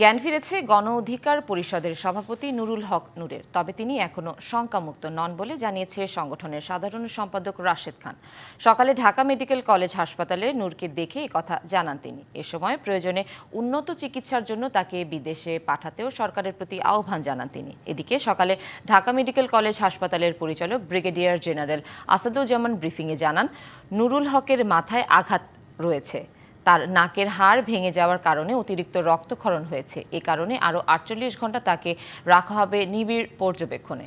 জ্ঞান ফিরেছে গণ অধিকার পরিষদের সভাপতি নুরুল হক নূরের। তবে তিনি এখনও শঙ্কামুক্ত নন বলে জানিয়েছে সংগঠনের সাধারণ সম্পাদক রাশেদ খান। সকালে ঢাকা মেডিকেল কলেজ হাসপাতালে নূরকে দেখে কথা জানান তিনি। এ সময় প্রয়োজনে উন্নত চিকিৎসার জন্য তাকে বিদেশে পাঠাতেও সরকারের প্রতি আহ্বান জানান তিনি। এদিকে সকালে ঢাকা মেডিকেল কলেজ হাসপাতালের পরিচালক ব্রিগেডিয়ার জেনারেল আসাদুজ্জামান ব্রিফিংয়ে জানান, নুরুল হকের মাথায় আঘাত রয়েছে। তার নাকের হাড় ভেঙে যাওয়ার কারণে অতিরিক্ত রক্তক্ষরণ হয়েছে। এ কারণে আরও আটচল্লিশ ঘণ্টা তাকে রাখা হবে নিবিড় পর্যবেক্ষণে।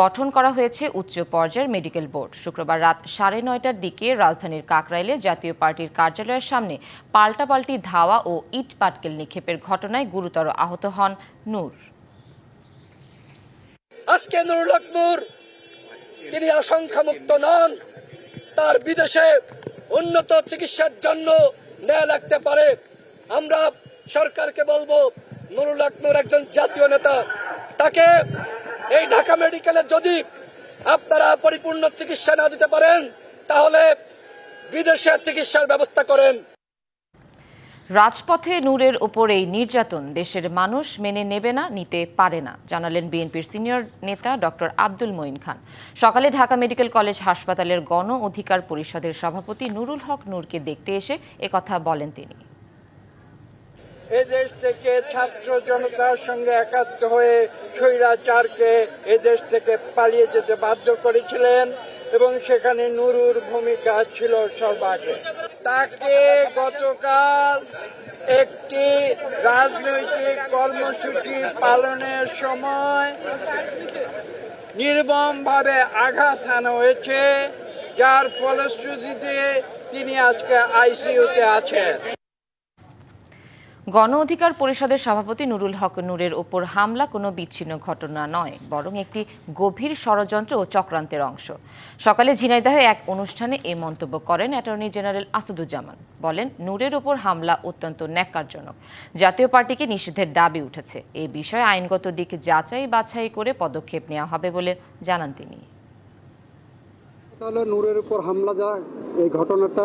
গঠন করা হয়েছে উচ্চ পর্যায়ের মেডিকেল বোর্ড। শুক্রবার রাত সাড়ে নয়টার দিকে রাজধানীর কাকরাইলে জাতীয় পার্টির কার্যালয়ের সামনে পাল্টাপাল্টি ধাওয়া ও ইট পাটকেল নিক্ষেপের ঘটনায় গুরুতর আহত হন নূর। আজকে নুরুল হক নূর। তিনি আশঙ্কামুক্ত নন। তার বিদেশে উন্নত চিকিৎসার জন্য নেওয়া লাগতে পারে। আমরা সরকারকে বলব, নুরুল আকনুর একজন জাতীয় নেতা, তাকে এই ঢাকা মেডিকেলে যদি আপনারা পরিপূর্ণ চিকিৎসা না দিতে পারেন, তাহলে বিদেশে চিকিৎসার ব্যবস্থা করেন। রাজপথে নূরের ওপর এই নির্যাতন, দেশের মানুষ মেনে নেবে না, নিতে পারে না, জানালেন বিএনপির সিনিয়র নেতা ডক্টর আব্দুল মঈন খান। সকালে ঢাকা মেডিকেল কলেজ হাসপাতালের গণ অধিকার পরিষদের সভাপতি নুরুল হক নূরকে দেখতে এসে একথা বলেন তিনি। এদেশ থেকে ছাত্র জনতার সঙ্গে একাত্ম হয়ে স্বৈরাচারকে এদেশ থেকে পালিয়ে যেতে বাধ্য করেছিলেন এবং সেখানে নুরুর ভূমিকা ছিল সর্বাগ্রে। তাকে গতকাল একটি রাজনৈতিক কর্মসূচি পালনের সময় নির্মমভাবে আঘাত আনা হয়েছে, যার ফলশ্রুতিতে তিনি আজকে আইসিইউতে আছেন। গণ অধিকার পরিষদের সভাপতি নুরুল হক নূরের ওপর হামলা কোনো বিচ্ছিন্ন ঘটনা নয়, বরং একটি গভীর ষড়যন্ত্র ও চক্রান্তের অংশ। সকালে ঝিনাইদহে এক অনুষ্ঠানে এ মন্তব্য করেন অ্যাটর্নি জেনারেল আসাদুজ্জামান। বলেন, নূরের ওপর হামলা অত্যন্ত ন্যাক্কারজনক। জাতীয় পার্টিকে নিষিদ্ধের দাবি উঠেছে। এ বিষয়ে আইনগত দিক যাচাই বাছাই করে পদক্ষেপ নেওয়া হবে বলে জানান তিনি। তাহলে নূরের উপর হামলা যা এই ঘটনাটা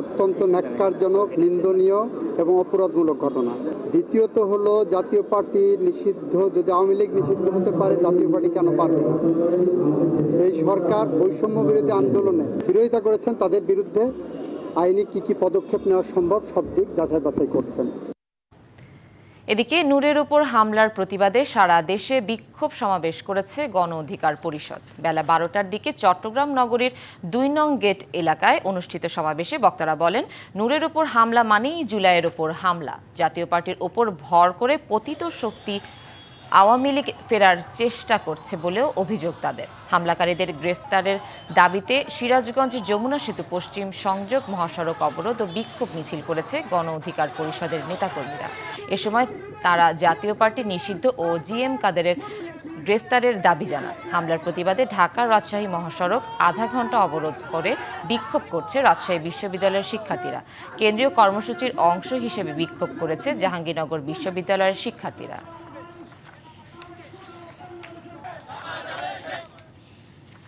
অত্যন্ত ন্যাক্কারজনক, নিন্দনীয় এবং অপরাধমূলক ঘটনা। দ্বিতীয়ত হলো, জাতীয় পার্টি নিষিদ্ধ, যদি আওয়ামী লীগ নিষিদ্ধ হতে পারে, জাতীয় পার্টি কেন পারবে এই সরকার বৈষম্য বিরোধী আন্দোলনে বিরোধিতা করেছেন, তাদের বিরুদ্ধে আইনি কি কি পদক্ষেপ নেওয়া সম্ভব, সব দিক যাচাই বাছাই করছেন। এদিকে নূরের ওপর হামলার প্রতিবাদে সারা দেশে বিক্ষোভ সমাবেশ করেছে গণ অধিকার পরিষদ। বেলা বারোটার দিকে চট্টগ্রাম নগরীর দুই নং গেট এলাকায় অনুষ্ঠিত সমাবেশে বক্তারা বলেন, নূরের ওপর হামলা মানেই জুলাইয়ের ওপর হামলা। জাতীয় পার্টির ওপর ভর করে পতিত শক্তি আওয়ামী লীগ ফেরার চেষ্টা করছে বলেও অভিযোগ তাদের। হামলাকারীদের গ্রেফতারের দাবিতে সিরাজগঞ্জ যমুনা সেতু পশ্চিম সংযোগ মহাসড়ক অবরোধ ও বিক্ষোভ মিছিল করেছে গণ অধিকার পরিষদের নেতাকর্মীরা। এ সময় তারা জাতীয় পার্টি নিষিদ্ধ ও জিএম কাদেরের গ্রেফতারের দাবি জানান। হামলার প্রতিবাদে ঢাকা রাজশাহী মহাসড়ক আধা ঘণ্টা অবরোধ করে বিক্ষোভ করছে রাজশাহী বিশ্ববিদ্যালয়ের শিক্ষার্থীরা। কেন্দ্রীয় কর্মসূচির অংশ হিসেবে বিক্ষোভ করেছে জাহাঙ্গীরনগর বিশ্ববিদ্যালয়ের শিক্ষার্থীরা।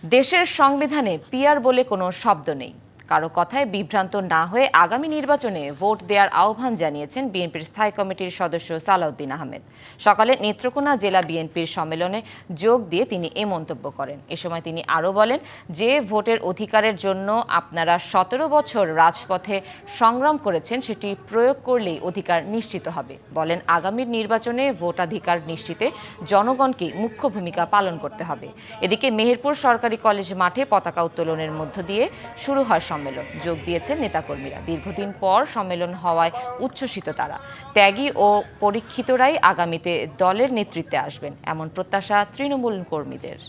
দেশের সংবিধানে পিয়ার বলে কোনো শব্দ নেই। কারও কথায় বিভ্রান্ত না হয়ে আগামী নির্বাচনে ভোট দেওয়ার আহ্বান জানিয়েছেন বিএনপির স্থায়ী কমিটির সদস্য সালাউদ্দিন আহমেদ। সকালে নেত্রকোনা জেলা বিএনপির সম্মেলনে যোগ দিয়ে তিনি এ মন্তব্য করেন। এ সময় তিনি আরও বলেন যে, ভোটের অধিকারের জন্য আপনারা সতেরো বছর রাজপথে সংগ্রাম করেছেন, সেটি প্রয়োগ করলেই অধিকার নিশ্চিত হবে। বলেন, আগামীর নির্বাচনে ভোটাধিকার নিশ্চিতে জনগণকে মুখ্য ভূমিকা পালন করতে হবে। এদিকে মেহেরপুর সরকারি কলেজ মাঠে পতাকা উত্তোলনের মধ্য দিয়ে শুরু হয় সম্মেলন যোগ দিয়েছেন নেতাকর্মীরা। দীর্ঘদিন পর সম্মেলন হওয়ায় উচ্ছ্বসিত তারা। ত্যাগী ও পরীক্ষিতরাই আগামীতে দলের নেতৃত্বে আসবেন, এমন প্রত্যাশা তৃণমূল কর্মীদের।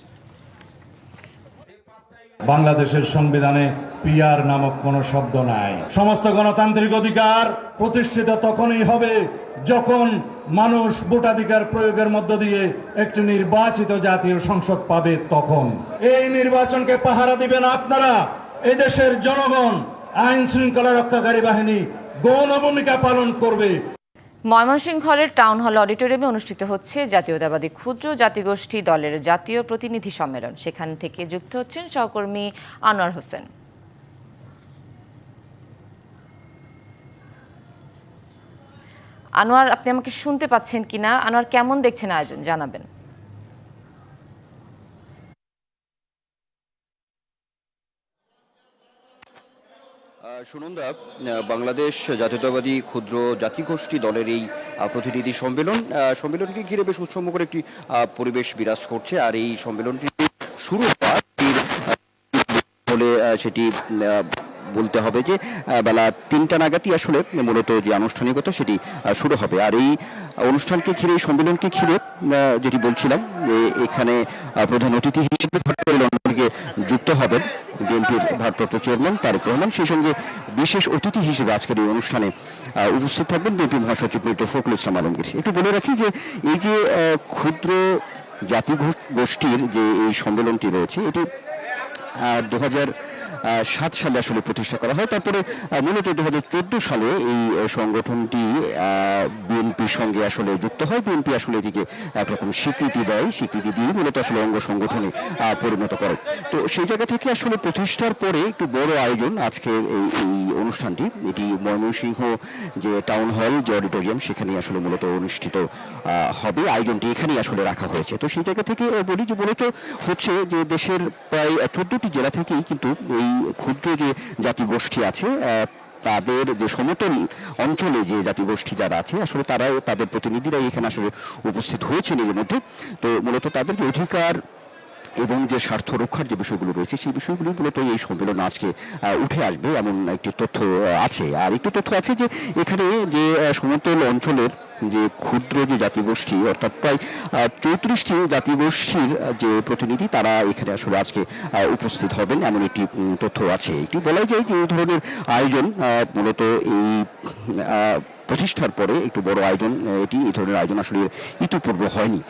বাংলাদেশের সংবিধানে পিয়ার নামক কোনো শব্দ নাই। সমস্ত গণতান্ত্রিক অধিকার প্রতিষ্ঠিত তখনই হবে যখন মানুষ ভোটাধিকার প্রয়োগের মধ্য দিয়ে একটি নির্বাচিত জাতীয় সংসদ পাবে তখন। এই নির্বাচনকে পাহারা দিবেন আপনারা। এই দেশের জনগণ আইন শৃঙ্খলা রক্ষাকারী বাহিনী গৌণ ভূমিকা পালন করবে। ময়মনসিংহ হলের টাউন হল অডিটোরিয়ামে অনুষ্ঠিত হচ্ছে জাতীয়তাবাদী ক্ষুদ্র জাতিগোষ্ঠী দলের জাতীয় প্রতিনিধি সম্মেলন। সেখান থেকে যুক্ত হচ্ছেন সহকর্মী আনোয়ার হোসেন। আনোয়ার, আপনি আমাকে শুনতে পাচ্ছেন কিনা? আনোয়ার, কেমন দেখছেন আয়োজন? জানাবেন। সুনন্দা বাংলাদেশ জাতীয়তাবাদী ক্ষুদ্র জাতিগোষ্ঠী দলের এই প্রতিনিধি সম্মেলন সম্মেলনকে ঘিরে বেশ উৎসবমুখর একটি পরিবেশ বিরাজ করছে। আর এই সম্মেলনটি শুরু হলে সেটি বলতে হবে যে বেলা তিনটা নাগাদই আসলে মূলত যে আনুষ্ঠানিকতা সেটি শুরু হবে। আর এই অনুষ্ঠানকে ঘিরে, এই সম্মেলনকে ঘিরে যেটি বলছিলাম এখানে প্রধান অতিথি হিসেবে ভারতীয় যুক্ত হবেন বিএনপির ভারপ্রাপ্ত চেয়ারম্যান তারেক রহমান। সেই সঙ্গে বিশেষ অতিথি হিসেবে আজকের এই অনুষ্ঠানে উপস্থিত থাকবেন বিএনপি মহাসচিব মির্জা ফখরুল ইসলাম আলমগীর। একটু বলে রাখি যে এই যে ক্ষুদ্র জাতি গোষ্ঠীর যে এই সম্মেলনটি রয়েছে, এটি দু হাজার সাত সালে আসলে প্রতিষ্ঠা করা হয়। তারপরে মূলত দু হাজার চোদ্দ সালে এই সংগঠনটি বিএনপির সঙ্গে আসলে যুক্ত হয়। বিএনপি আসলে এটিকে একরকম স্বীকৃতি দেয়, স্বীকৃতি দিয়ে মূলত আসলে অঙ্গ সংগঠনে পরিণত করে। তো সেই জায়গা থেকে আসলে প্রতিষ্ঠার পরে একটু বড় আয়োজন আজকে এই এই অনুষ্ঠানটি। এটি ময়মনসিংহ যে টাউন হল, যে অডিটোরিয়াম, সেখানে আসলে মূলত অনুষ্ঠিত হবে। আয়োজনটি এখানেই আসলে রাখা হয়েছে। তো সেই জায়গা থেকে বলি যে মূলত হচ্ছে যে দেশের প্রায় চোদ্দটি জেলা থেকেই কিন্তু এই ক্ষুদ্র যে জাতিগোষ্ঠী আছে তাদের যে সমতল অঞ্চলে যে জাতিগোষ্ঠী যারা আছে, আসলে তারাও তাদের প্রতিনিধিরাই এখানে আসলে উপস্থিত হয়েছেন এর মধ্যে। তো মূলত তাদের যে অধিকার এবং যে স্বার্থ রক্ষার যে বিষয়গুলো রয়েছে, সেই বিষয়গুলি মূলত এই সম্মেলন আজকে উঠে আসবে, এমন একটি তথ্য আছে। আর একটি তথ্য আছে যে, এখানে যে সমতল অঞ্চলের যে ক্ষুদ্র যে জাতিগোষ্ঠী, অর্থাৎ প্রায় চৌত্রিশটি জাতিগোষ্ঠীর যে প্রতিনিধি, তারা এখানে আসলে আজকে উপস্থিত হবেন। এমন একটি তথ্য আছে। এটি বলাই যায় যে এই ধরনের আয়োজন মূলত এই প্রতিষ্ঠার পরে একটু বড় আয়োজন এটি, এই ধরনের আয়োজন আসলে ইতিপূর্ব হয়নি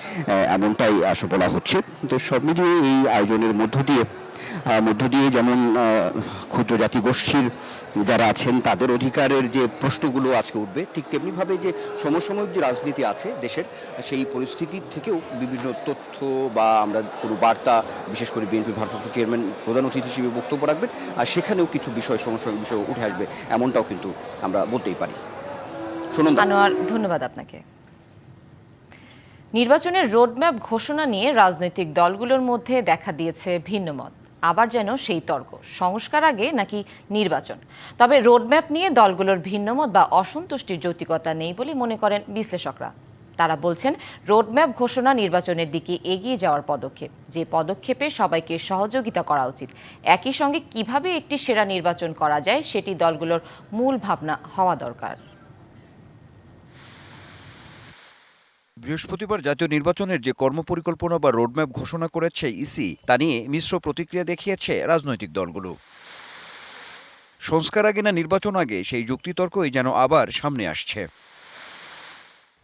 এমনটাই আসলে বলা হচ্ছে। তো সব মিলিয়ে এই আয়োজনের মধ্য দিয়ে মধ্য দিয়ে যেমন ক্ষুদ্র জাতিগোষ্ঠীর যারা আছেন, তাদের অধিকারের যে প্রশ্নগুলো আজকে উঠবে, ঠিক তেমনিভাবে যে সমসাময়িক যে রাজনীতি আছে দেশের, সেই পরিস্থিতি থেকেও বিভিন্ন তথ্য বা আমরা কোনো বার্তা, বিশেষ করে বিএনপি ভারপ্রাপ্ত চেয়ারম্যান, প্রধান অতিথি হিসেবে বক্তব্য রাখবেন, আর সেখানেও কিছু বিষয়, সমসাময়িক বিষয় উঠে আসবে, এমনটাও কিন্তু আমরা বলতেই পারি। শুনুন আনোয়ার, ধন্যবাদ আপনাকে। নির্বাচনের রোডম্যাপ ঘোষণা নিয়ে রাজনৈতিক দলগুলোর মধ্যে দেখা দিয়েছে ভিন্ন মত আবার যেন সেই তর্ক। সংস্কার আগে নাকি নির্বাচন? তবে রোডম্যাপ নিয়ে দলগুলোর ভিন্নমত বা অসন্তুষ্টির যৌতিকতা নেই বলে মনে করেন বিশ্লেষকরা। তারা বলছেন রোডম্যাপ ঘোষণা নির্বাচনের দিকে এগিয়ে যাওয়ার পদক্ষেপ। যে পদক্ষেপে সবাইকে সহযোগিতা করা উচিত। একই সঙ্গে কীভাবে একটি সেরা নির্বাচন করা যায় সেটি দলগুলোর মূল ভাবনা হওয়া দরকার। বৃহস্পতিবার জাতীয় নির্বাচনের যে কর্মপরিকল্পনা বা রোডম্যাপ ঘোষণা করেছে ইসি, তা নিয়ে মিশ্র প্রতিক্রিয়া দেখিয়েছে রাজনৈতিক দলগুলো। সংস্কার আগে না নির্বাচন আগে, সেই যুক্তিতর্কই যেন আবার সামনে আসছে।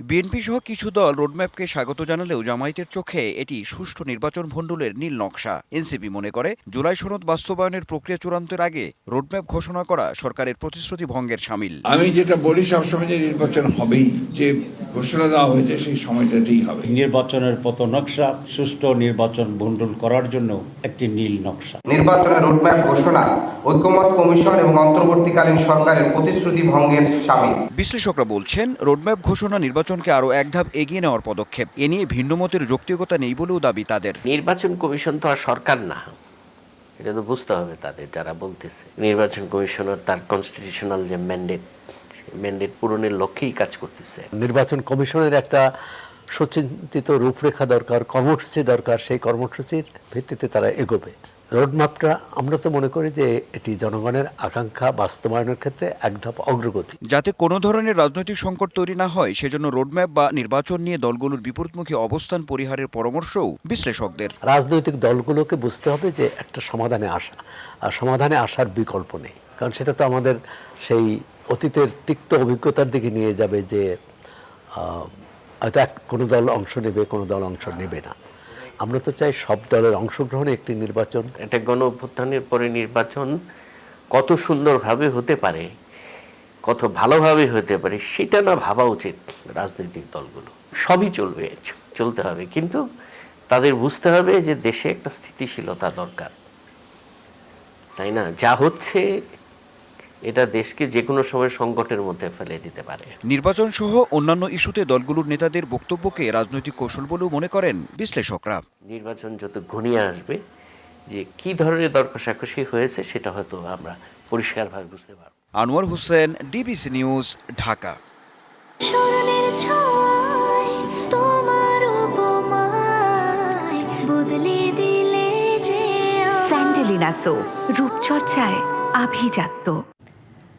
বিএনপি সহ কিছু দল রোডম্যাপকে স্বাগত জানালেও জামায়াতের চোখে এটি সুষ্ঠু নির্বাচন ভণ্ডুলের নীল নকশা। এনসিপি মনে করে জুলাই সনদ বাস্তবায়নের প্রক্রিয়া চূড়ান্তের আগে রোডম্যাপ ঘোষণা করা সরকারের প্রতিশ্রুতি ভঙ্গের সামিল। আমি যেটা বলি সবসময় যে নির্বাচন হবেই যে ঘোষণা দেওয়া হয়েছে সেই সময়টাতেই হবে। নির্বাচনের পথ নকশা সুষ্ঠু নির্বাচন ভণ্ডুল করার জন্য একটি নীল নকশা। নির্বাচনের রোডম্যাপ ঘোষণা ঐক্যমত কমিশন এবং অন্তর্বর্তীকালীন সরকারের প্রতিশ্রুতি ভঙ্গের সামিল। বিশ্লেষকরা বলছেন রোডম্যাপ ঘোষণা নির্বাচনকে আরও এক ধাপ এগিয়ে নেওয়ার পদক্ষেপ। এ নিয়ে ভিন্নমতের যৌক্তিকতা নেই বলেও দাবি তাদের। নির্বাচন কমিশন তো আর সরকার না। এটা তো বুঝতে হবে তাদের যারা বলতেছে। নির্বাচন কমিশনের তার কনস্টিটিউশনাল যে ম্যান্ডেট ম্যান্ডেট পূরণের লক্ষ্যেই কাজ করতেছে। নির্বাচন কমিশনের একটা সুচিন্তিত রূপরেখা দরকার কর্মসূচি দরকার। সেই কর্মসূচির ভিত্তিতে তারা এগোবে। রোডম্যাপটা আমরা তো মনে করি যে এটি জনগণের আকাঙ্ক্ষা বাস্তবায়নের ক্ষেত্রে এক ধাপ অগ্রগতি। যাতে কোনো ধরনের রাজনৈতিক সংকট তৈরি না হয় সেজন্য রোডম্যাপ বা নির্বাচন নিয়ে দলগুলোর বিপরীতমুখী অবস্থান পরিহারের পরামর্শও বিশ্লেষকদের। রাজনৈতিক দলগুলোকে বুঝতে হবে যে একটা সমাধানে আসা আর সমাধানে আসার বিকল্প নেই। কারণ সেটা তো আমাদের সেই অতীতের তিক্ত অভিজ্ঞতার দিকে নিয়ে যাবে যে হয়তো এক কোনো দল অংশ নেবে কোনো দল অংশ নেবে না। আমরা তো চাই সব দলের অংশগ্রহণে একটি নির্বাচন। একটা গণ অভ্যুত্থানের পরে নির্বাচন কত সুন্দরভাবে হতে পারে, কত ভালোভাবে হতে পারে, সেটা না ভাবা উচিত রাজনৈতিক দলগুলো। সবই চলবে, চলতে হবে। কিন্তু তাদের বুঝতে হবে যে দেশে একটা স্থিতিশীলতা দরকার। তাই না? যা হচ্ছে এটা দেশকে যে কোনো সময় সংকটের মধ্যে ফেলে দিতে পারে। নির্বাচন সহ অন্যান্য ইস্যুতে দলগুলোর নেতাদের বক্তব্যকে রাজনৈতিক কৌশল বলেও মনে করেন বিশ্লেষকরা। নির্বাচন যত ঘনিয়ে আসবে যে কি ধরনের দর কষাকষি হয়েছে সেটা হয়তো আমরা পরিষ্কারভাবে বুঝতে পারব। Anwar Hossain DBC news Dhaka. Sandalina so রূপচর্চায় আভিজাত্য।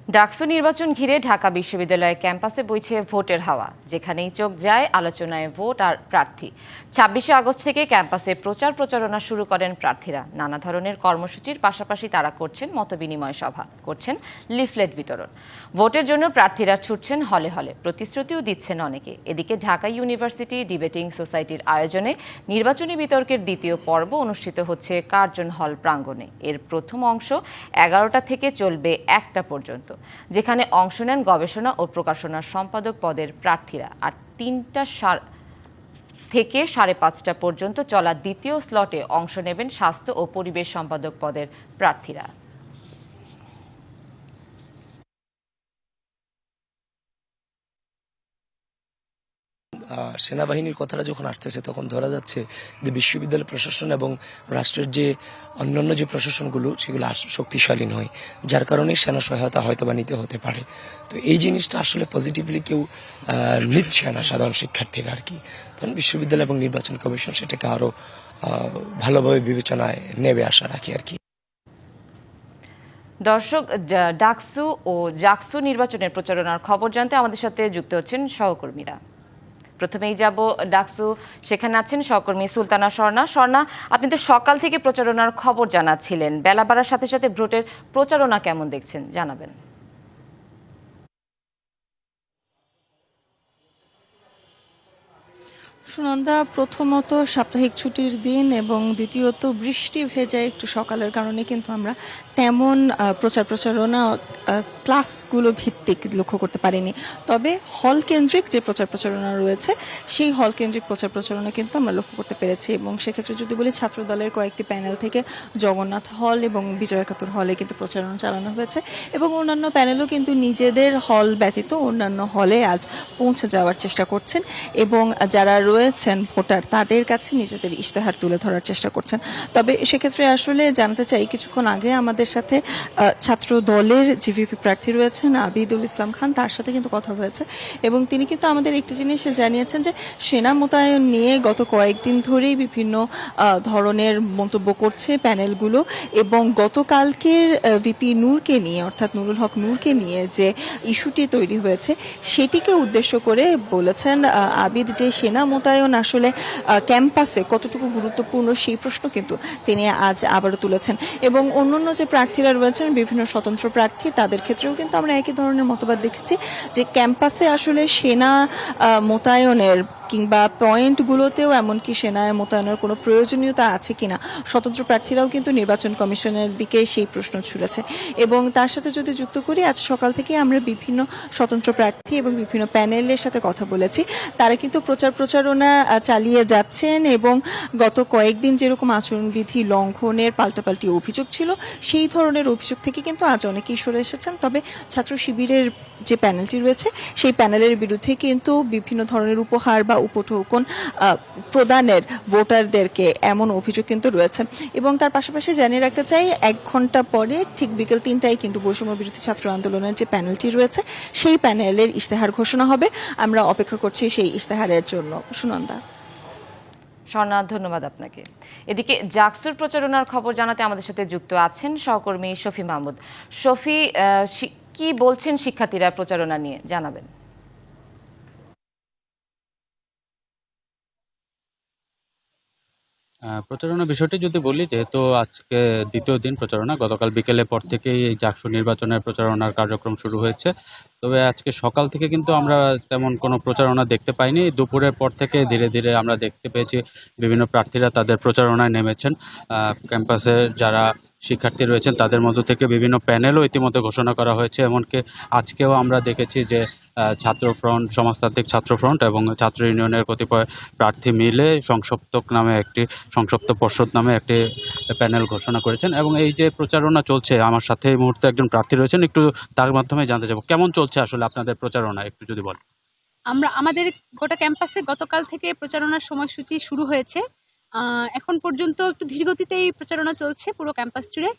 ডাকসু নির্বাচন ঘিরে ঢাকা বিশ্ববিদ্যালয় ক্যাম্পাসে বইছে ভোটের হাওয়া, যেখানেই চোখ যায় আলোচনায় ভোট আর প্রার্থী। ছাব্বিশে আগস্ট থেকে ক্যাম্পাসে প্রচার প্রচারণা শুরু করেন প্রার্থীরা। নানা ধরনের কর্মসূচির পাশাপাশি তারা করছেন মতবিনিময় সভা, করছেন লিফলেট বিতরণ। ভোটের জন্য প্রার্থীরা ছুটছেন হলে হলে, প্রতিশ্রুতিও দিচ্ছেন অনেকে। এদিকে ঢাকা ইউনিভার্সিটি ডিবেটিং সোসাইটির আয়োজনে নির্বাচনী বিতর্কের দ্বিতীয় পর্ব অনুষ্ঠিত হচ্ছে কার্জন হল প্রাঙ্গণে। এর প্রথম অংশ এগারোটা থেকে চলবে একটা পর্যন্ত। যেখানে অংশ নেন গবেষণা ও প্রকাশনা সম্পাদক পদের প্রার্থীরা। আর তিনটা থেকে সাড়ে পাঁচটা পর্যন্ত চলা দ্বিতীয় স্লটে অংশ নেবেন স্বাস্থ্য ও পরিবেশ সম্পাদক পদের প্রার্থীরা। সেনাবাহিনীর কথাটা যখন আসতেছে, তখন ধরা যাচ্ছে যে বিশ্ববিদ্যালয় প্রশাসন এবং রাষ্ট্রের যে অন্যান্য যে প্রশাসনগুলো, সেগুলো শক্তিশালী নয়, যার কারণে সেনা সহায়তা হয়তো বা নিতে হতে পারে। তো এই জিনিসটা আসলে পজিটিভলি কেউ নিচ্ছে না সাধারণ শিক্ষার্থীরা আর কি। তখন বিশ্ববিদ্যালয় এবং নির্বাচন কমিশন সেটাকে আরও ভালোভাবে বিবেচনায় নেবে আশা রাখি আর কি। দর্শক ডাকসু ও জাকসু নির্বাচনের প্রচারণার খবর জানতে আমাদের সাথে যুক্ত হচ্ছেন সহকর্মীরা। প্রথমেই যাব ডাকসু। সেখানে আছেন সহকর্মী সুলতানা স্বর্ণা। স্বর্ণা, আপনি তো সকাল থেকে প্রচারণার খবর জানাচ্ছিলেন। বেলা বাড়ার সাথে সাথে ভোটের প্রচারণা কেমন দেখছেন? জানাবেন। সুনন্দা, প্রথমত সাপ্তাহিক ছুটির দিন এবং দ্বিতীয়ত বৃষ্টি ভেজা একটু সকালের কারণে কিন্তু আমরা তেমন প্রচার প্রচারণা ক্লাসগুলো ভিত্তিক লক্ষ্য করতে পারিনি। তবে হল কেন্দ্রিক যে প্রচার প্রচারণা রয়েছে, সেই হল কেন্দ্রিক প্রচার প্রচারণা কিন্তু আমরা লক্ষ্য করতে পেরেছি এবং সেক্ষেত্রে যদি বলি ছাত্র দলের কয়েকটি প্যানেল থেকে জগন্নাথ হল এবং বিজয় একাত্তর হলে কিন্তু প্রচারণা চালানো হয়েছে এবং অন্যান্য প্যানেলও কিন্তু নিজেদের হল ব্যতীত অন্যান্য হলে আজ পৌঁছে যাওয়ার চেষ্টা করছেন এবং যারা রয়েছেন ভোটার, তাদের কাছে নিজেদের ইশতেহার তুলে ধরার চেষ্টা করছেন। তবে সেক্ষেত্রে আসলে জানতে চাই, কিছুক্ষণ আগে আমাদের সাথে ছাত্র দলের জিভিপি প্রার্থী রয়েছেন আবিদুল ইসলাম খান, তার সাথে কিন্তু কথা হয়েছে। এবং তিনি কিন্তু আমাদের একটি জিনিস জানিয়েছেন যে, সেনা মোতায়েন নিয়ে গত কয়েকদিন ধরেই বিভিন্ন ধরনের মন্তব্য করছে প্যানেলগুলো এবং গতকালকের ভিপি নূরকে নিয়ে, অর্থাৎ নুরুল হক নূরকে নিয়ে যে ইস্যুটি তৈরি হয়েছে, সেটিকে উদ্দেশ্য করে বলেছেন আবিদ যে সেনা মোতায়েন আসলে ক্যাম্পাসে কতটুকু গুরুত্বপূর্ণ সেই প্রশ্ন কিন্তু তিনি আজ আবারও তুলেছেন। এবং অন্যান্য যে প্রার্থীরা রয়েছেন, বিভিন্ন স্বতন্ত্র প্রার্থী, তাদের ক্ষেত্রেও কিন্তু আমরা একই ধরনের মতবাদ দেখেছি যে ক্যাম্পাসে আসলে সেনা মোতায়েনের কিংবা পয়েন্টগুলোতেও এমনকি সেনায় মোতায়েনের কোনো প্রয়োজনীয়তা আছে কিনা, স্বতন্ত্র প্রার্থীরাও কিন্তু নির্বাচন কমিশনের দিকে সেই প্রশ্ন ছুড়েছে। এবং তার সাথে যদি যুক্ত করি, আজ সকাল থেকে আমরা বিভিন্ন স্বতন্ত্র প্রার্থী এবং বিভিন্ন প্যানেলের সাথে কথা বলেছি। তারা কিন্তু প্রচার প্রচারণা চালিয়ে যাচ্ছেন এবং গত কয়েকদিন যেরকম আচরণবিধি লঙ্ঘনের পাল্টাপাল্টি অভিযোগ ছিল, সেই ধরনের অভিযোগ থেকে কিন্তু আজ অনেকেই সরে এসেছেন। তবে ছাত্র শিবিরের যে প্যানেলটি রয়েছে, সেই প্যানেলের বিরুদ্ধে কিন্তু বিভিন্ন ধরনের উপহার বা উপঢৌকন আহ, প্রদানের ভোটারদেরকে এমন অভিযোগ কিন্তু রয়েছে। এবং তার পাশাপাশি জানিয়ে রাখতে চাই এক ঘণ্টা পরে ঠিক বিকেল তিনটায় কিন্তু বৈষম্য বিরোধী ছাত্র আন্দোলনের যে প্যানেলটি রয়েছে সেই প্যানেলের ইশতেহার ঘোষণা হবে। আমরা অপেক্ষা করছি সেই ইশতেহারের জন্য। সুনন্দা। স্বর্ণা ধন্যবাদ আপনাকে। এদিকে জাকসুর প্রচারণার খবর জানাতে আমাদের সাথে যুক্ত আছেন সহকর্মী শফি মাহমুদ। শফি কি বলছেন শিক্ষার্থীরা প্রচারণা নিয়ে? জানাবেন। প্রচারণা বিষয়টি যদি বলি, যেহেতু আজকে দ্বিতীয় দিন প্রচারণা, গতকাল বিকেলের পর থেকেই জাকসু নির্বাচনের প্রচারণার কার্যক্রম শুরু হয়েছে। তবে আজকে সকাল থেকে কিন্তু আমরা তেমন কোনো প্রচারণা দেখতে পাইনি। দুপুরের পর থেকে ধীরে ধীরে আমরা দেখতে পেয়েছি, বিভিন্ন প্রার্থীরা তাদের প্রচারণায় নেমেছেন। ক্যাম্পাসে যারা শিক্ষার্থী রয়েছেন, তাদের মধ্য থেকে বিভিন্ন প্যানেলও ইতিমধ্যে ঘোষণা করা হয়েছে। এমনকি আজকেও আমরা দেখেছি যে ছাত্র ফ্রন্ট, সমাজতান্ত্রিক ছাত্র ফ্রন্ট এবং ছাত্র ইউনিয়নের কতিপয় প্রার্থী মিলে সংসপ্তক নামে একটি, সংসপ্ত পর্ষদ নামে একটি প্যানেল ঘোষণা করেছেন এবং এই যে প্রচারণা চলছে, আমার সাথে এই মুহূর্তে একজন প্রার্থী রয়েছেন, একটু তার মাধ্যমে জানতে চাবো কেমন চলছে আসলে আপনাদের প্রচারণা, একটু যদি বলেন। আমরা, আমাদের গোটা ক্যাম্পাসে গতকাল থেকে প্রচারণার সময়সূচি শুরু হয়েছে। এখন পর্যন্ত একটু ধীরগতিতে এই প্রচারণা চলছে পুরো ক্যাম্পাস জুড়ে।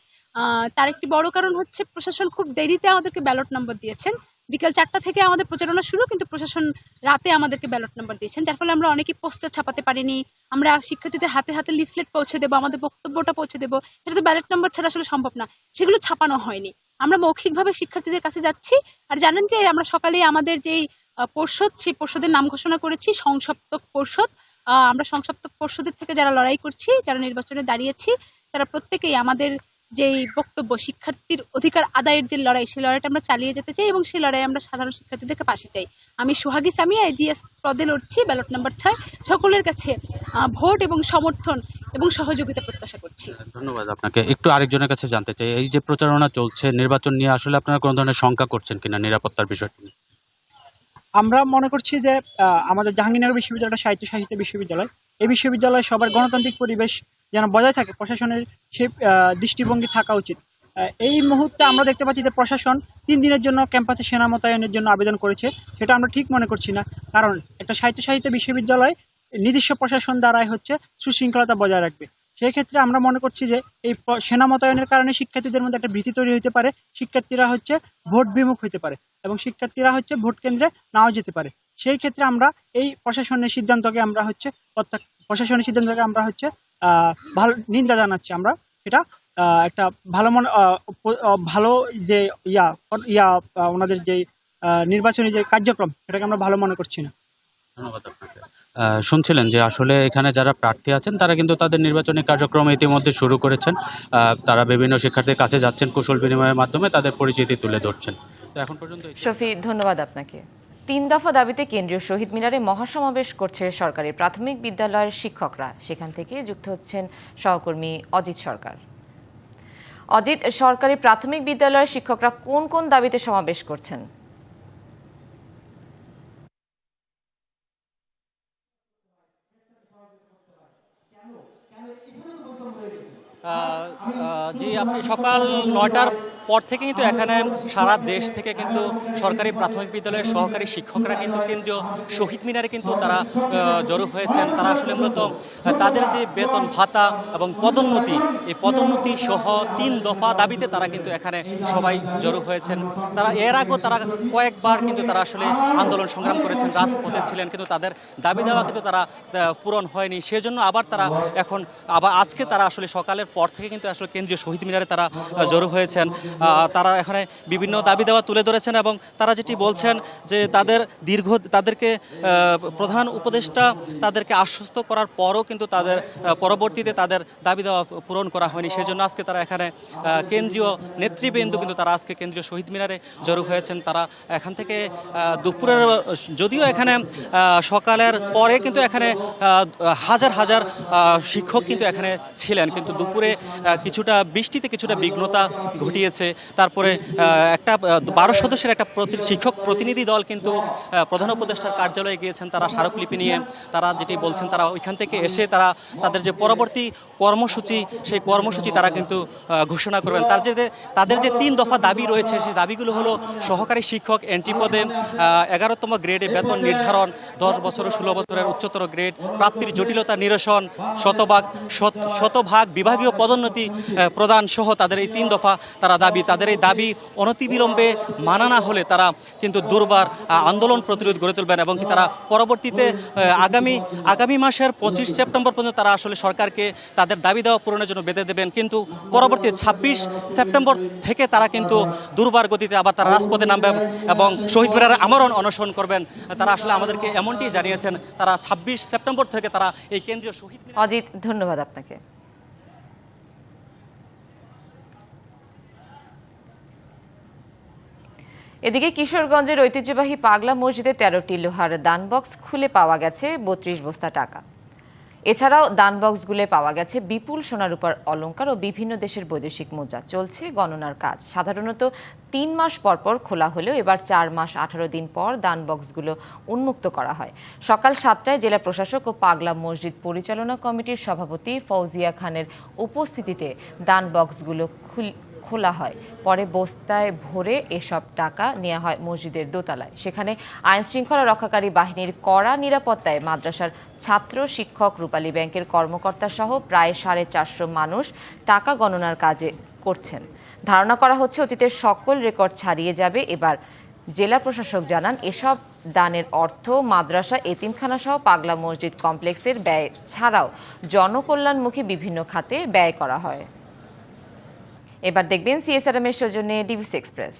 তার একটি বড় কারণ হচ্ছে প্রশাসন খুব দেরিতে আমাদেরকে ব্যালট নম্বর দিয়েছেন। বিকেল চারটা থেকে আমাদের প্রচারণা শুরু, কিন্তু প্রশাসন রাতে আমাদেরকে ব্যালট নম্বর দিয়েছেন, যার ফলে আমরা অনেকেই পোস্টার ছাপাতে পারিনি। আমরা শিক্ষার্থীদের হাতে হাতে লিফলেট পৌঁছে দেবো, আমাদের বক্তব্যটা পৌঁছে দেবো। সেটা তো ব্যালট নম্বর ছাড়া আসলে সম্ভব না। সেগুলো ছাপানো হয়নি। আমরা মৌখিকভাবে শিক্ষার্থীদের কাছে যাচ্ছি। আর জানেন যে আমরা সকালে আমাদের যেই পর্ষদ, সেই পর্ষদের নাম ঘোষণা করেছি, সংসপ্তক পর্ষদ। আমরা সংসপ্তক পর্ষদের থেকে যারা লড়াই করছি, যারা নির্বাচনে দাঁড়িয়েছি, তারা প্রত্যেকেই আমাদের যেই বক্তব্য, শিক্ষার্থীর অধিকার আদায়ের যে লড়াই, সেই লড়াইটা আমরা চালিয়ে যেতে চাই এবং সেই লড়াই আমরা সাধারণ শিক্ষার্থীদেরকে পাশে চাই। আমি সোহাগী সামিয়া এজিএস পদে লড়ছি, ব্যালট নাম্বার ছয়। সকলের কাছে ভোট এবং সমর্থন এবং সহযোগিতা প্রত্যাশা করছি। ধন্যবাদ আপনাকে। একটু আরেকজনের কাছে জানতে চাই, এই যে প্রচারণা চলছে, নির্বাচন নিয়ে আসলে আপনারা কোনো ধরনের শঙ্কা করছেন কিনা নিরাপত্তার বিষয়টি? আমরা মনে করছি যে আমাদের জাহাঙ্গীরনগর বিশ্ববিদ্যালয়টা সাহিত্য সাহিত্য বিশ্ববিদ্যালয়। এই বিশ্ববিদ্যালয়ে সবার গণতান্ত্রিক পরিবেশ যেন বজায় থাকে, প্রশাসনের সেই দৃষ্টিভঙ্গি থাকা উচিত। এই মুহূর্তে আমরা দেখতে পাচ্ছি যে প্রশাসন তিন দিনের জন্য ক্যাম্পাসে সেনা মোতায়েনের জন্য আবেদন করেছে, সেটা আমরা ঠিক মনে করছি না। কারণ একটা সাহিত্য সাহিত্য বিশ্ববিদ্যালয় নিজস্ব প্রশাসন দ্বারাই হচ্ছে সুশৃঙ্খলতা বজায় রাখবে। সেই ক্ষেত্রে আমরা মনে করছি যে, এই সেনা মোতায়েনের কারণে শিক্ষার্থীদের মধ্যে একটা ভীতি তৈরি হতে পারে, শিক্ষার্থীরা হচ্ছে ভোট বিমুখ হতে পারে। এবং শিক্ষার্থীরা হচ্ছে ভোট কেন্দ্রে নাও যেতে পারে। সেই ক্ষেত্রে আমরা এই প্রশাসনের সিদ্ধান্তকে আমরা হচ্ছে প্রশাসনের সিদ্ধান্তকে আমরা হচ্ছে ভালো নিন্দা জানাচ্ছি আমরা। এটা একটা ভালো মনে ভালো যে ইয়া ইয়া ওনাদের যে নির্বাচনী যে কার্যক্রম, সেটাকে আমরা ভালো মনে করছি না। ধন্যবাদ শুনছিলেন যে আসলে এখানে যারা প্রার্থী আছেন, তারা কিন্তু তাদের নির্বাচনী কার্যক্রম ইতিমধ্যে শুরু করেছেন। তারা বিভিন্ন শিক্ষার্থীর কাছে যাচ্ছেন কুশল বিনিময়ের মাধ্যমে, তাদের পরিচিতি তুলে ধরছেন। এখন পর্যন্ত শফি ধন্যবাদ আপনাকে। তিন দফা দাবিতে কেন্দ্রীয় শহীদ মিনারে মহাসমাবেশ করছে সরকারি প্রাথমিক বিদ্যালয়ের শিক্ষকরা। সেখান থেকে যুক্ত হচ্ছেন সহকর্মী অজিত সরকার। অজিত সরকারি প্রাথমিক বিদ্যালয়ের শিক্ষকরা কোন কোন দাবিতে সমাবেশ করছেন? জি আপনি সকাল নয়টার পর থেকে কিন্তু এখানে সারা দেশ থেকে কিন্তু সরকারি প্রাথমিক বিদ্যালয়ের সহকারী শিক্ষকরা কিন্তু কেন্দ্রীয় শহীদ মিনারে কিন্তু তারা জড়ো হয়েছেন। তারা আসলে মূলত তাদের যে বেতন ভাতা এবং পদোন্নতি, এই পদোন্নতি সহ তিন দফা দাবিতে তারা কিন্তু এখানে সবাই জড়ো হয়েছেন। তারা, এর আগেও তারা কয়েকবার কিন্তু তারা আসলে আন্দোলন সংগ্রাম করেছেন, রাজপথে ছিলেন, কিন্তু তাদের দাবি দেওয়া কিন্তু তারা পূরণ হয়নি। সেজন্য আবার তারা এখন, আবার আজকে তারা আসলে সকালের পর থেকে কিন্তু আসলে কেন্দ্রীয় শহীদ মিনারে তারা জড়ো হয়েছেন। তারা এখানে বিভিন্ন দাবি দেওয়া তুলে ধরেছেন এবং তারা যেটি বলছেন যে তাদের দীর্ঘ, তাদেরকে প্রধান উপদেষ্টা তাদেরকে আশ্বস্ত করার পরও কিন্তু তাদের পরবর্তীতে তাদের দাবি দেওয়া পূরণ করা হয়নি। সেজন্য আজকে তারা এখানে কেন্দ্রীয় নেতৃবৃন্দ কিন্তু তারা আজকে কেন্দ্রীয় শহীদ মিনারে জড়ো হয়েছেন। তারা এখান থেকে দুপুরের, যদিও এখানে সকালের পরে কিন্তু এখানে হাজার হাজার শিক্ষক কিন্তু এখানে ছিলেন। কিন্তু দুপুরে কিছুটা বৃষ্টিতে কিছুটা বিঘ্নতা ঘটিয়েছে। তারপরে একটা বারো সদস্যের একটা শিক্ষক প্রতিনিধি দল কিন্তু প্রধান উপদেষ্টার কার্যালয়ে গিয়েছেন তারা স্মারকলিপি নিয়ে। তারা যেটি বলছেন, তারা ওইখান থেকে এসে তারা তাদের যে পরবর্তী কর্মসূচি, সেই কর্মসূচি তারা কিন্তু ঘোষণা করবেন। তার যে তাদের যে তিন দফা দাবি রয়েছে, সেই দাবিগুলো হলো সহকারী শিক্ষক এন্ট্রি পদে এগারোতম গ্রেডে বেতন নির্ধারণ, দশ বছর ষোলো বছরের উচ্চতর গ্রেড, প্রাপ্তির জটিলতা নিরসন, শতভাগ, শত- শতভাগ বিভাগীয় পদোন্নতি প্রদান সহ তাদের এই তিন দফা তারা দাবি তাদের এই দাবি অনতিবিলম্বে মানা না হলে তারা কিন্তু দুর্বার আন্দোলন প্রতিরোধ গড়ে তুলবেন এবং কি তারা পরবর্তীতে আগামী আগামী মাসের পঁচিশ সেপ্টেম্বর পর্যন্ত তারা আসলে সরকারকে তাদের দাবি দেওয়া পূরণের জন্য বেঁধে দেবেন। কিন্তু পরবর্তী ছাব্বিশ সেপ্টেম্বর থেকে তারা কিন্তু দুর্বার গতিতে আবার তারা রাজপথে নামবেন এবং শহীদ মিনারে আমরণ অনশন করবেন। তারা আসলে আমাদেরকে এমনটি জানিয়েছেন, তারা ছাব্বিশ সেপ্টেম্বর থেকে তারা এই কেন্দ্রীয় শহীদ অজিত, ধন্যবাদ আপনাকে। এদিকে কিশোরগঞ্জের ঐতিহ্যবাহী পাগলা মসজিদে তেরোটি লোহার দানবক্স খুলে পাওয়া গেছে বত্রিশ বস্তা টাকা। এছাড়াও দান বক্সগুলো পাওয়া গেছে বিপুল সোনার সোনারূপার অলঙ্কার ও বিভিন্ন দেশের বৈদেশিক মুদ্রা। চলছে গণনার কাজ। সাধারণত তিন মাস পর পর খোলা হলেও এবার চার মাস আঠারো দিন পর দান বক্সগুলো উন্মুক্ত করা হয়। সকাল সাতটায় জেলা প্রশাসক ও পাগলা মসজিদ পরিচালনা কমিটির সভাপতি ফৌজিয়া খানের উপস্থিতিতে দান বক্সগুলো খুল- হয়। পরে বস্তায় ভরে এসব টাকা নেওয়া হয় মসজিদের দোতলায়। সেখানে আইন শৃঙ্খলা রক্ষাকারী বাহিনীর কড়া নিরাপত্তায় মাদ্রাসার ছাত্র শিক্ষক রূপালী ব্যাংকের কর্মকর্তা সহ প্রায় সাড়ে চারশো মানুষ টাকা গণনার কাজে করছেন। ধারণা করা হচ্ছে অতীতের সকল রেকর্ড ছাড়িয়ে যাবে। এবার জেলা প্রশাসক জানান, এসব দানের অর্থ মাদ্রাসা, এতিমখানা সহ পাগলা মসজিদ কমপ্লেক্সের ব্যয় ছাড়াও জনকল্যাণমুখী বিভিন্ন খাতে ব্যয় করা হয়। এবার দেখবেন সিএসআরএম এর সৌজন্যে ডিবিসি এক্সপ্রেস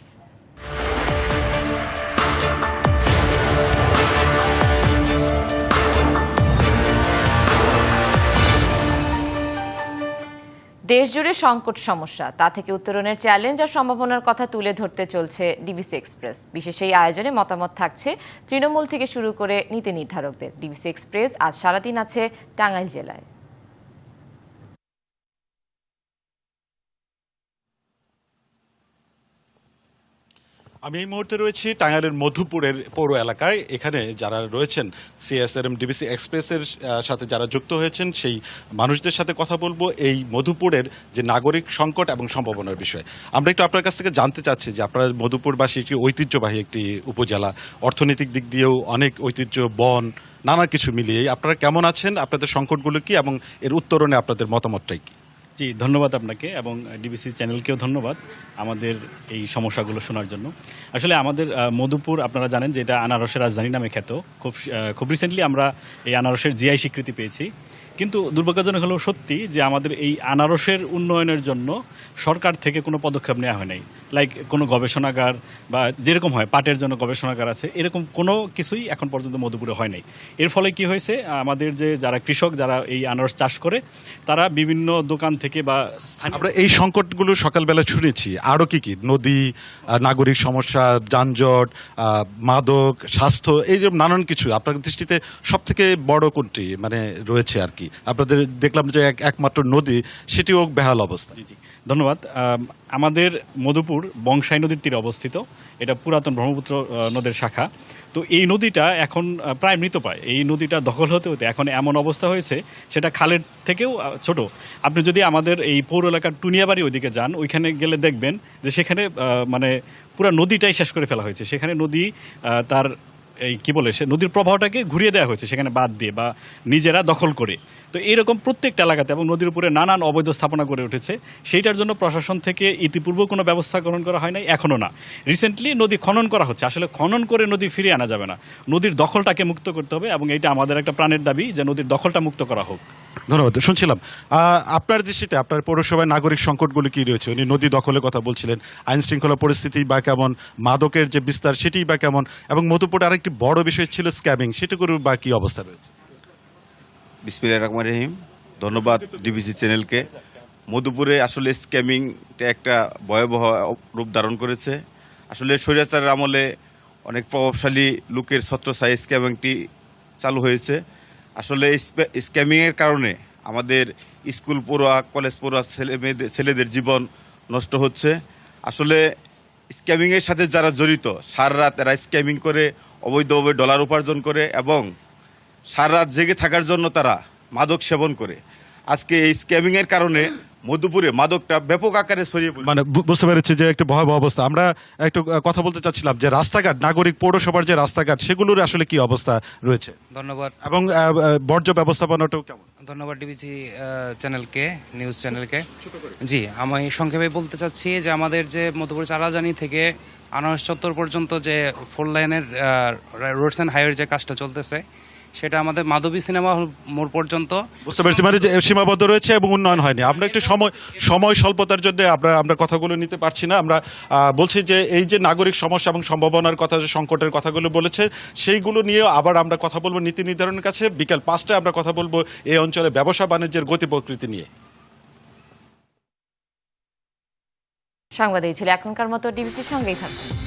দেশজুড়ে সংকট সমস্যা, তা থেকে উত্তরণের চ্যালেঞ্জ আর সম্ভাবনার কথা তুলে ধরতে চলছে ডিবিসি এক্সপ্রেস বিশেষ এই আয়োজনে মতামত থাকছে তৃণমূল থেকে শুরু করে নীতি নির্ধারকদের। ডিবিসি এক্সপ্রেস আজ সারাদিন আছে টাঙ্গাইল জেলায়। আমি এই মুহূর্তে রয়েছি টাঙ্গাইলের মধুপুরের পৌর এলাকায়। এখানে যারা রয়েছেন সিএসআরএম ডিবিসি এক্সপ্রেসের সাথে যারা যুক্ত হয়েছেন, সেই মানুষদের সাথে কথা বলব এই মধুপুরের যে নাগরিক সংকট এবং সম্ভাবনার বিষয়ে। আমরা একটু আপনার কাছ থেকে জানতে চাচ্ছি যে আপনারা মধুপুরবাসী একটি ঐতিহ্যবাহী একটি উপজেলা। অর্থনৈতিক দিক দিয়েও অনেক ঐতিহ্য, বন, নানা কিছু মিলিয়ে। আপনারা কেমন আছেন? আপনাদের সংকটগুলো কি? এবং এর উত্তরণে আপনাদের মতামতটাই কি? জি, ধন্যবাদ আপনাকে এবং ডিবিসি চ্যানেলকেও ধন্যবাদ আমাদের এই সমস্যাগুলো শোনার জন্য। আসলে আমাদের মধুপুর, আপনারা জানেন যে এটা আনারসের রাজধানী নামে খ্যাত। খুব খুব রিসেন্টলি আমরা এই আনারসের জিআই স্বীকৃতি পেয়েছি। কিন্তু দুর্ভাগ্যজনক হলেও সত্যি যে আমাদের এই আনারসের উন্নয়নের জন্য সরকার থেকে কোনো পদক্ষেপ নেওয়া হয় নাই। লাইক কোনো গবেষণাগার বা যেরকম হয়, পাটের জন্য গবেষণাগার আছে, এরকম কোনো কিছুই এখন পর্যন্ত মধুপুরে হয় নাই। এর ফলে কি হয়েছে, আমাদের যে যারা কৃষক, যারা এই আনারস চাষ করে, তারা বিভিন্ন দোকান থেকে বা আমরা এই সংকটগুলো সকালবেলা শুনেছি। আরও কি কি? নদী নাগরিক সমস্যা, যানজট মাদক, স্বাস্থ্য, এইরকম নানান কিছু। আপনার দৃষ্টিতে সব থেকে বড় কোনটি মানে রয়েছে আর কি? আপনাদের দেখলাম যে এক, একমাত্র নদী, সেটিও বেহাল অবস্থা। ধন্যবাদ। আমাদের মধুপুর বংশাই নদীর তীরে অবস্থিত। এটা পুরাতন ব্রহ্মপুত্র নদের শাখা। তো এই নদীটা এখন প্রায় মৃত পায়। এই নদীটা দখল হতে হতে এখন এমন অবস্থা হয়েছে, সেটা খালের থেকেও ছোট। আপনি যদি আমাদের এই পৌর এলাকার টুনিয়াবাড়ি ওইদিকে যান, ওইখানে গেলে দেখবেন যে সেখানে মানে পুরো নদীটাই শেষ করে ফেলা হয়েছে। সেখানে নদী তার এই কি বলে, সে নদীর প্রবাহটাকে ঘুরিয়ে দেওয়া হয়েছে, সেখানে বাদ দিয়ে বা নিজেরা দখল করে। তো এরকম প্রত্যেকটা এলাকাতে এবং নদীর উপরে নানান অবৈধ স্থাপনা গড়ে উঠেছে, সেইটার জন্য প্রশাসন থেকে ইতিপূর্ব কোনো ব্যবস্থা গ্রহণ করা হয় নাই, এখনও না। রিসেন্টলি নদী খনন করা হচ্ছে, আসলে খনন করে নদী ফিরিয়ে আনা যাবে না। নদীর দখলটাকে মুক্ত করতে হবে এবং এটা আমাদের একটা প্রাণের দাবি যে নদীর দখলটা মুক্ত করা হোক। ধন্যবাদ, শুনছিলাম। আপনার দৃষ্টিতে আপনার পৌরসভায় নাগরিক সংকটগুলি কি রয়েছে? উনি নদী দখলের কথা বলছিলেন আইন শৃঙ্খলা পরিস্থিতি বা কেমন, মাদকের যে বিস্তার সেটি বা কেমন, এবং মধুপুরে আরেকটি বড় বিষয় ছিল স্ক্যামিং সেটুকুর বা কি অবস্থা রয়েছে। বিসমিল্লাহির রহমানির রহিম। ধন্যবাদ ডিবিসি চ্যানেলকে। মধুপুরে আসলে স্ক্যামিংটা একটা ভয়াবহ রূপ ধারণ করেছে। আসলে স্বৈরাচারের আমলে অনেক প্রভাবশালী লোকের ছত্রছায় স্ক্যামিংটি চালু হয়েছে। আসলে স্ক্যামিংয়ের কারণে আমাদের স্কুল পড়ুয়া, কলেজ পড়ুয়া ছেলে মেয়েদের, ছেলেদের জীবন নষ্ট হচ্ছে। আসলে স্ক্যামিংয়ের সাথে যারা জড়িত, সারা রাত এরা স্ক্যামিং করে অবৈধভাবে ডলার উপার্জন করে এবং সারা রাত জেগে থাকার জন্য তারা মাদক সেবন করে। আজকে এই স্ক্যামিং এর কারণে মধুপুরে মাদকটা ব্যাপক আকারে ছড়িয়ে মানে বুঝতে পেরেছি যে একটা ভয়াবহ অবস্থা। আমরা একটু কথা বলতে চাচ্ছিলাম যে রাস্তাঘাট নাগরিক পৌরসভার যে রাস্তাঘাট সেগুলোর আসলে কি অবস্থা রয়েছে? ধন্যবাদ। এবং বর্জ্য ব্যবস্থাপনাটাও কেমন? ধন্যবাদ ডিবিসি চ্যানেলকে নিউজ চ্যানেলকে। জি আমি সংক্ষেপে বলতে চাচ্ছি যে আমাদের যে মধুপুর চালাজানি থেকে আনারস চত্বর পর্যন্ত যে ফোর লাইনের রোডস অ্যান্ড হাইওয়ের যে কাজটা চলতেছে, সেটা আমাদের মাধবী সিনেমা হল মোড় পর্যন্ত। বুঝতে পেরেছি মানে যে সীমাবদ্ধ রয়েছে এবং উন্নয়ন হয়নি। আমরা একটু সময় সময় স্বল্পতার জন্য আমরা আমরা কথাগুলো নিতে পারছি না। আমরা বলছি যে এই যে নাগরিক সমস্যা এবং সম্ভাবনার কথা, যে সংকটের কথাগুলো বলেছে, সেইগুলো নিয়েও আবার আমরা কথা বলব নীতি নির্ধারণের কাছে। বিকাল পাঁচটায় আমরা কথা বলব এই অঞ্চলে ব্যবসা বাণিজ্যের গতি প্রকৃতি নিয়ে। সংবাদ এই ছিল এখনকার মতো ডিবিসির সঙ্গেই থাকুন।